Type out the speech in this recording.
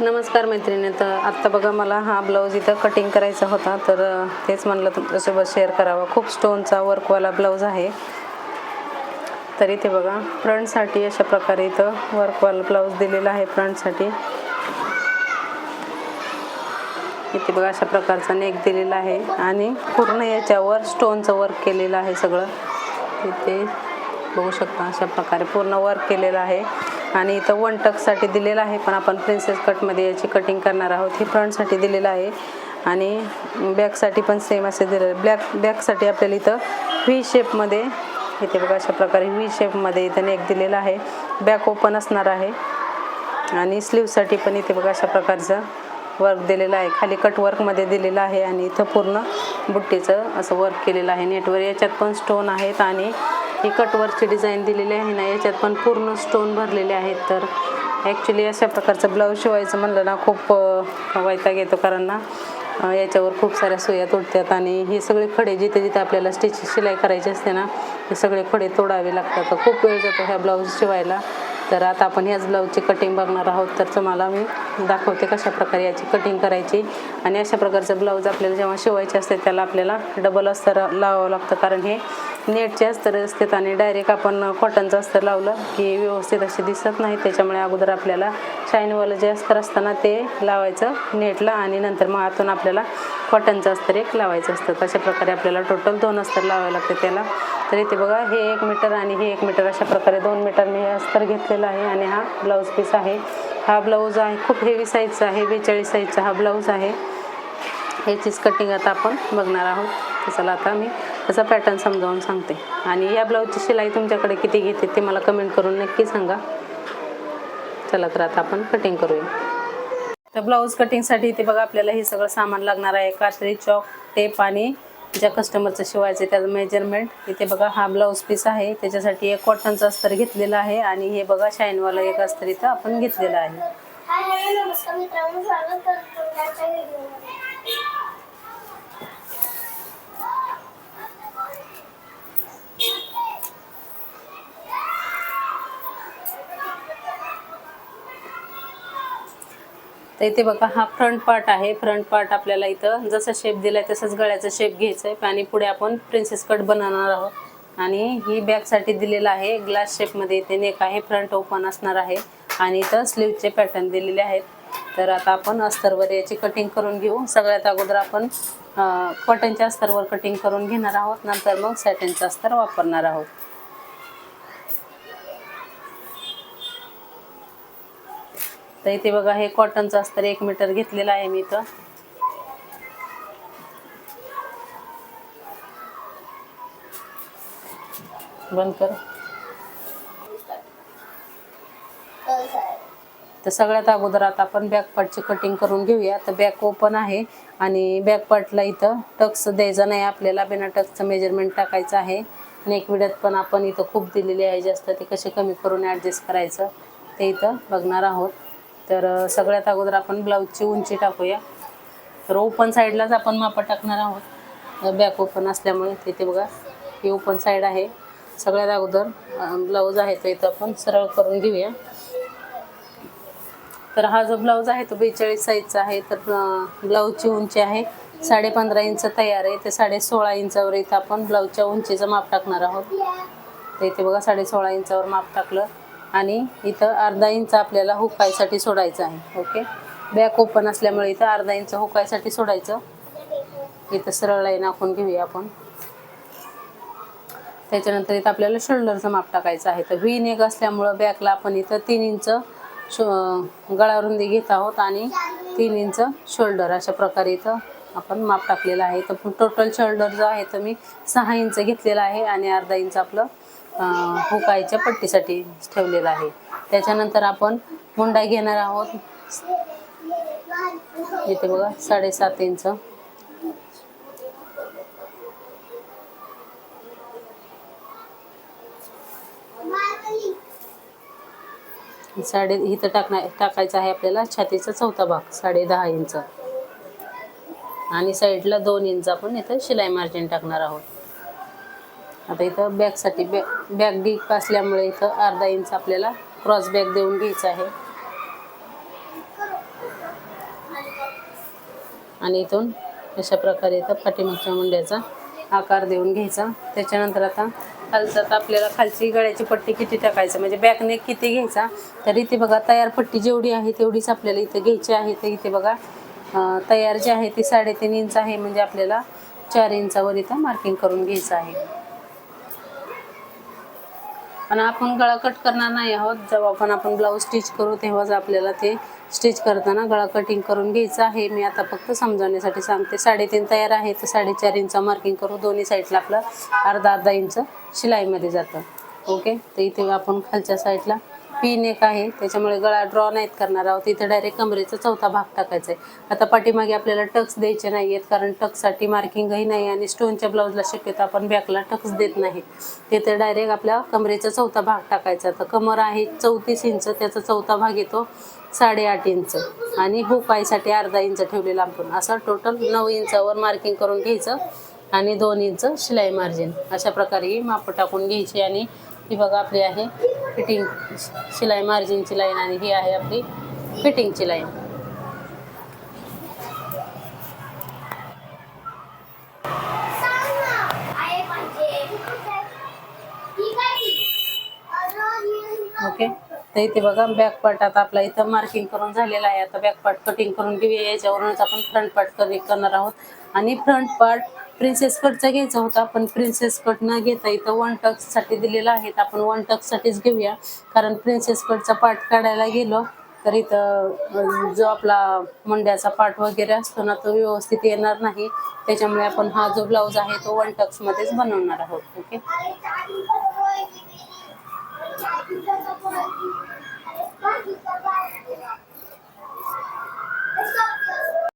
नमस्कार मैत्रिणी तर आत्ता बघा मला हा ब्लाऊज इथं कटिंग करायचा होता तर तेच म्हणलं तुमच्यासोबत शेअर करावा. खूप स्टोनचा वर्कवाला ब्लाऊज आहे. तर इथे बघा फ्रंटसाठी अशा प्रकारे इथं वर्कवाला ब्लाऊज दिलेला आहे फ्रंटसाठी. इथे बघा अशा प्रकारचा नेक दिलेला आहे आणि पूर्ण याच्यावर स्टोनचं वर्क केलेलं आहे सगळं. इथे बघू शकता अशा प्रकारे पूर्ण वर्क केलेलं आहे. आणि इथं वन टकसाठी दिलेलं आहे पण आपण प्रिन्सेस कटमध्ये याची कटिंग करणार आहोत. हे फ्रंटसाठी दिलेलं आहे आणि बॅकसाठी पण सेम असे दिलेलं. ब्लॅक बॅकसाठी आपल्याला इथं व्ही शेपमध्ये इथे बघा अशा प्रकारे व्ही शेपमध्ये इथं नेक दिलेला आहे. बॅक ओपन असणार आहे. आणि स्लीवसाठी पण इथे बघा अशा प्रकारचं वर्क दिलेलं आहे. खाली कट वर्कमध्ये दिलेलं आहे आणि इथं पूर्ण बुट्टीचं असं वर्क केलेलं आहे. नेटवर याच्यात पण स्टोन आहेत आणि ही कटवरची डिझाईन दिलेली आहे ना याच्यात पण पूर्ण स्टोन भरलेले आहेत. तर ॲक्च्युली अशा प्रकारचं ब्लाऊज शिवायचं म्हणलं ना खूप वैताग येतो. कारण ना याच्यावर खूप साऱ्या सुया तुटतात आणि हे सगळे खडे जिथे जिथे आपल्याला स्टिच शिलाई करायची असते ना हे सगळे खडे तोडावे लागतात. खूप वेळ जातो ह्या ब्लाऊज शिवायला. तर आता आपण ह्याच ब्लाऊजची कटिंग बघणार आहोत. तर तुम्हाला मी दाखवते कशा प्रकारे याची कटिंग करायची. आणि अशा प्रकारचं ब्लाऊज आपल्याला जेव्हा शिवायचे असते त्याला आपल्याला डबल अस्तर लावावं लागतं. कारण हे नेटचे अस्तर असतात आणि डायरेक्ट आपण कॉटनचं अस्तर लावलं की व्यवस्थित असे दिसत नाही. त्याच्यामुळे अगोदर आपल्याला शाईनवालं जे अस्तर असतं ना ते लावायचं नेटला आणि नंतर मग आतून आपल्याला कॉटनचं अस्तर एक लावायचं असतं. अशा प्रकारे आपल्याला टोटल दोन अस्तर लावावे लागते त्याला. तर इथे बघा हे एक मीटर आणि हे एक मीटर अशा प्रकारे दोन मीटर मी हे अस्तर घेतलेलं आहे आणि हा ब्लाऊज पीस आहे. हा ब्लाऊज आहे खूप हेवी साईजचा आहे बेचाळीस साईजचा हा ब्लाऊज आहे. ह्याचीच कटिंग आता आपण बघणार आहोत. तर चला आता मी त्याचा पॅटर्न समजावून सांगते. आणि या ब्लाऊजची शिलाई तुमच्याकडे किती घेते ते मला कमेंट करून नक्की सांगा. चला तर आता आपण कटिंग करूया. तर ब्लाऊज कटिंगसाठी इथे बघा आपल्याला हे सगळं सामान लागणार आहे. कात्री चॉक टेप आणि ज्या कस्टमरचं शिवायचं आहे त्याचं मेजरमेंट इथे बघा हा ब्लाऊज पीस आहे. त्याच्यासाठी एक कॉटनचं अस्तर घेतलेलं आहे. आणि हे बघा शाईनवाला एक अस्तर इथं आपण घेतलेलं आहे. तर इथे बघा हा फ्रंट पार्ट आहे. फ्रंट पार्ट आपल्याला इथं जसा शेप दिलाय तसंच गळ्याचा शेप घ्यायचा आहे आणि पुढे आपण प्रिन्सेस कट बनवणार आहोत. आणि ही बॅकसाठी दिलेला आहे ग्लास शेपमध्ये इथे नेक आहे फ्रंट ओपन असणार आहे. आणि इथं स्लीवचे पॅटर्न दिलेले आहेत. तर आता आपण अस्तरवर याची कटिंग करून घेऊ. सगळ्यात अगोदर आपण कॉटनच्या अस्तरवर कटिंग करून घेणार आहोत. नंतर मग सॅटनचं अस्तर वापरणार आहोत. तर इथे बघा हे कॉटनचं असतं एक मीटर घेतलेलं आहे मी इथं. बंद कर. तर सगळ्यात अगोदर आता आपण बॅक पार्टची कटिंग करून घेऊया. तर बॅक ओपन आहे आणि बॅक पार्टला इथं टक्स द्यायचं नाही. आपल्याला बिना टक्सचं मेजरमेंट टाकायचं आहे. नेक विड्यात पण आपण इथं खूप दिलेली आहे. जास्त ते कसे कमी करून ॲडजस्ट करायचं ते इथं बघणार आहोत. तर सगळ्यात अगोदर आपण ब्लाऊजची उंची टाकूया. तर ओपन साईडलाच आपण मापा टाकणार आहोत. बॅक ओपन असल्यामुळे तिथे बघा ही ओपन साईड आहे. सगळ्यात अगोदर ब्लाऊज आहे तो इथं आपण सरळ करून घेऊया. तर हा जो ब्लाऊज आहे तो बेचाळीस साईजचा आहे. तर ब्लाऊजची उंची आहे साडे पंधरा इंच तयार आहे. ते साडे सोळा इंचावर इथं आपण ब्लाऊजच्या उंचीचं माप टाकणार आहोत. तर इथे बघा साडे सोळा इंचावर माप टाकलं. आणि इथं अर्धा इंच आपल्याला हुकायसाठी सोडायचं आहे ओके? बॅक ओपन असल्यामुळे इथं अर्धा इंच हुकायसाठी सोडायचं. इथं सरळ लाईन आखून घेऊया आपण. त्याच्यानंतर इथं आपल्याला शोल्डरचं माप टाकायचं आहे. तर व्ही नेक असल्यामुळं बॅकला आपण इथं तीन इंच शो गळारुंदी घेत आहोत आणि तीन इंच शोल्डर अशा प्रकारे इथं आपण माप टाकलेलं आहे. तर टोटल शोल्डर जो आहे तर मी सहा इंच घेतलेला आहे आणि अर्धा इंच आपलं हुकायच्या पट्टीसाठी ठेवलेलं आहे. त्याच्यानंतर आपण मुंडा घेणार आहोत. इथे बघा साडेसात इंच. साडे इथं टाकणार टाकायचं आहे आपल्याला छातीचा चौथा भाग साडे दहा इंच. आणि साईडला दोन इंच आपण इथं शिलाई मार्जिन टाकणार आहोत. आता इथं बॅकसाठी बॅग बॅग डीप असल्यामुळे इथं अर्धा इंच आपल्याला क्रॉस बॅग देऊन घ्यायचं आहे. आणि इथून अशा प्रकारे इथं पाठीमागच्या मुंड्याचा आकार देऊन घ्यायचा. त्याच्यानंतर आता खालचा तर आपल्याला खालची गळ्याची पट्टी किती टाकायचं म्हणजे बॅकने किती घ्यायचा तर इथे बघा तयार पट्टी जेवढी आहे तेवढीच आपल्याला इथे घ्यायची आहे. तर इथे बघा तयार जी आहे ती साडेतीन इंच आहे म्हणजे आपल्याला चार इंचावर इथं मार्किंग करून घ्यायचं आहे. पण आपण गळा कट करणार नाही आहोत. जेव्हा पण आपण ब्लाऊज स्टिच करू तेव्हाच आपल्याला ते स्टिच करताना गळा कटिंग करून घ्यायचं आहे. मी आता फक्त समजावण्यासाठी सांगते. साडेतीन तयार आहे तर साडेचार इंच मार्किंग करू. दोन्ही साईडला आपलं अर्धा अर्धा इंच शिलाईमध्ये जातं. ओके तर इथे आपण खालच्या साईडला पिन एक आहे त्याच्यामुळे गळा ड्रॉ नाहीत करणार आहोत. इथं डायरेक्ट कमरेचा चौथा भाग टाकायचा आहे आता पाठीमागे आपल्याला टक्स द्यायचे नाही आहेत कारण टक्ससाठी मार्किंगही नाही आणि स्टोनच्या ब्लाऊजला शक्यतो आपण बॅकला टक्स देत नाही. तिथे डायरेक्ट आपल्या कमरेचा चौथा भाग टाकायचा. तर कमर आहे चौतीस इंच त्याचा चौथा भाग येतो साडेआठ इंच. आणि हुक अर्धा इंच ठेवलेला आपण. असं टोटल नऊ इंचावर मार्किंग करून घ्यायचं आणि दोन इंच शिलाई मार्जिन अशा प्रकारे माप टाकून घ्यायची आणि ही बघा आपली आहे फिटिंग शिलाई मार्जिनची लाईन आणि ही आहे आपली फिटिंगची लाईन. ओके तर इथे बघा बॅक पार्ट आता आपला इथं मार्किंग करून झालेला आहे. आता बॅक पार्ट कटिंग करून घेऊया. याच्यावरूनच आपण फ्रंट पार्ट कटिंग करणार आहोत. आणि फ्रंट पार्ट प्रिन्सेस कटचा घ्यायचा होता. पण प्रिन्सेस कट न घेता इथं वन टक्ससाठी दिलेला आहे. तर आपण वन टक्ससाठीच घेऊया. कारण प्रिन्सेस कटचा पार्ट काढायला गेलो तर इथं जो आपला मुंड्याचा पार्ट वगैरे असतो ना तो व्यवस्थित येणार नाही. त्याच्यामुळे आपण हा जो ब्लाऊज आहे तो वन टक्समध्येच बनवणार आहोत. ओके? अरे